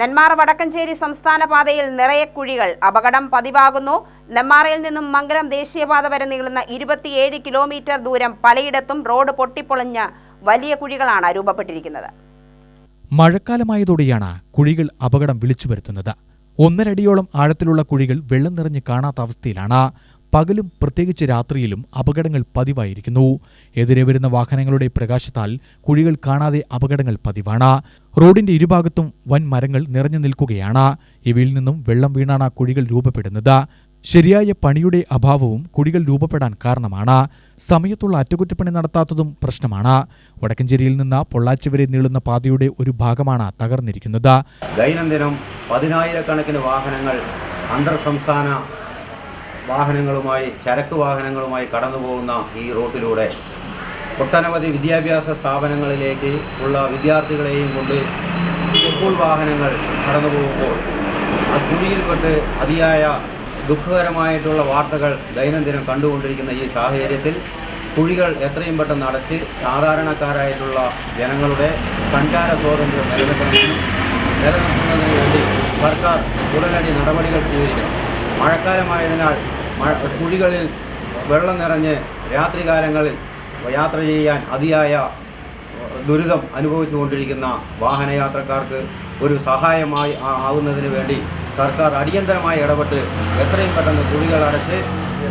നെന്മാറ വടക്കഞ്ചേരി സംസ്ഥാന പാതയിൽ നിറയെ കുഴികൾ അപകടം പതിവാകുന്നു. നെന്മാറയിൽ നിന്നും മംഗലം ദേശീയപാത വരെ നീളുന്ന ഇരുപത്തിയേഴ് കിലോമീറ്റർ ദൂരം പലയിടത്തും റോഡ് പൊട്ടിപ്പൊളിഞ്ഞ് വലിയ കുഴികളാണ് രൂപപ്പെട്ടിരിക്കുന്നത്. മഴക്കാലമായതോടെയാണ് കുഴികൾ അപകടം വിളിച്ചു വരുത്തുന്നത് ഒന്നരടിയോളം ആഴത്തിലുള്ള കുഴികൾ വെള്ളം നിറഞ്ഞ് കാണാത്ത അവസ്ഥയിലാണ് പകലും പ്രത്യേകിച്ച് രാത്രിയിലും അപകടങ്ങൾ പതിവായിരിക്കുന്നു. എതിരെ വരുന്ന വാഹനങ്ങളുടെ പ്രകാശത്താൽ കുഴികൾ കാണാതെ അപകടങ്ങൾ പതിവാണ്. റോഡിന്റെ ഇരുഭാഗത്തും വൻ മരങ്ങൾ നിറഞ്ഞു നിൽക്കുകയാണ്. ഇവയിൽ നിന്നും വെള്ളം വീണാണ് കുഴികൾ രൂപപ്പെടുന്നത്. ശരിയായ പണിയുടെ അഭാവവും കുഴികൾ രൂപപ്പെടാൻ കാരണമാണ്. സമയത്തുള്ള അറ്റകുറ്റപ്പണി നടത്താത്തതും പ്രശ്നമാണ്. വടക്കഞ്ചേരിയിൽ നിന്ന് പൊള്ളാച്ചി വരെ നീളുന്ന പാതയുടെ ഒരു ഭാഗമാണ് തകർന്നിരിക്കുന്നത്. ദൈനംദിനം പതിനായിരക്കണക്കിന് വാഹനങ്ങൾ അന്തർ സംസ്ഥാന വാഹനങ്ങളുമായി ചരക്ക് വാഹനങ്ങളുമായി കടന്നു പോകുന്ന ഈ റൂട്ടിലൂടെ ഒട്ടനവധി വിദ്യാഭ്യാസ സ്ഥാപനങ്ങളിലേക്ക് ഉള്ള വിദ്യാർത്ഥികളെയും കൊണ്ട് സ്കൂൾ വാഹനങ്ങൾ കടന്നു പോകുമ്പോൾ ആ കുഴിയിൽപ്പെട്ട് അതിയായ ദുഃഖകരമായിട്ടുള്ള വാർത്തകൾ ദൈനംദിനം കണ്ടുകൊണ്ടിരിക്കുന്ന ഈ സാഹചര്യത്തിൽ കുഴികൾ എത്രയും പെട്ടെന്ന് അടച്ച് സാധാരണക്കാരായിട്ടുള്ള ജനങ്ങളുടെ സഞ്ചാര സ്വാതന്ത്ര്യം നിലനിർത്തണമെന്നും നിലനിർത്തുന്നതിന് വേണ്ടി സർക്കാർ ഉടനടി നടപടികൾ സ്വീകരിക്കണം. മഴക്കാലമായതിനാൽ മഴ കുഴികളിൽ വെള്ളം നിറഞ്ഞ് രാത്രികാലങ്ങളിൽ യാത്ര ചെയ്യാൻ അതിയായ ദുരിതം അനുഭവിച്ചുകൊണ്ടിരിക്കുന്ന വാഹനയാത്രക്കാർക്ക് ഒരു സഹായമായി ആവുന്നതിന് വേണ്ടി സർക്കാർ അടിയന്തരമായി ഇടപെട്ട് എത്രയും പെട്ടെന്ന് കുഴികൾ അടച്ച്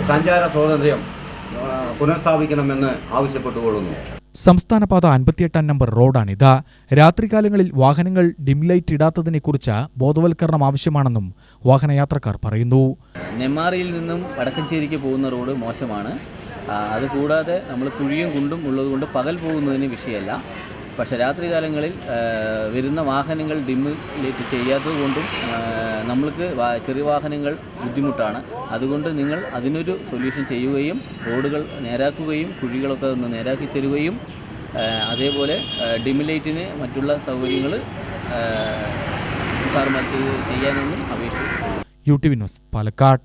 സഞ്ചാര സ്വാതന്ത്ര്യം പുനഃസ്ഥാപിക്കണമെന്ന് ആവശ്യപ്പെട്ടുകൊള്ളുന്നു. സംസ്ഥാനപാത അൻപത്തിയെട്ടാം നമ്പർ റോഡാണിത്. രാത്രികാലങ്ങളിൽ വാഹനങ്ങൾ ഡിം ലൈറ്റ് ഇടാത്തതിനെക്കുറിച്ച് ബോധവൽക്കരണം ആവശ്യമാണെന്നും വാഹനയാത്രക്കാർ പറയുന്നു. നെമ്മാറിയിൽ നിന്നും വടക്കഞ്ചേരിക്ക് പോകുന്ന റോഡ് മോശമാണ്. അതുകൂടാതെ നമ്മൾ കുഴിയും കുണ്ടും ഉള്ളതുകൊണ്ട് പകൽ പോകുന്നതിന് വിഷയമല്ല. പക്ഷേ രാത്രി കാലങ്ങളിൽ വരുന്ന വാഹനങ്ങൾ ഡിമ്മ് ലൈറ്റ് ചെയ്യാത്തത് കൊണ്ടും നമ്മൾക്ക് ചെറിയ വാഹനങ്ങൾ ബുദ്ധിമുട്ടാണ്. അതുകൊണ്ട് നിങ്ങൾ അതിനൊരു സൊല്യൂഷൻ ചെയ്യുകയും റോഡുകൾ നേരാക്കുകയും കുഴികളൊക്കെ ഒന്ന് നേരാക്കി തരുകയും അതേപോലെ ലൈറ്റിന് മറ്റുള്ള സൗകര്യങ്ങൾ സാർമാർ ചെയ്യാനെന്നും അപേക്ഷിക്കുന്നു യു ടി പാലക്കാട്.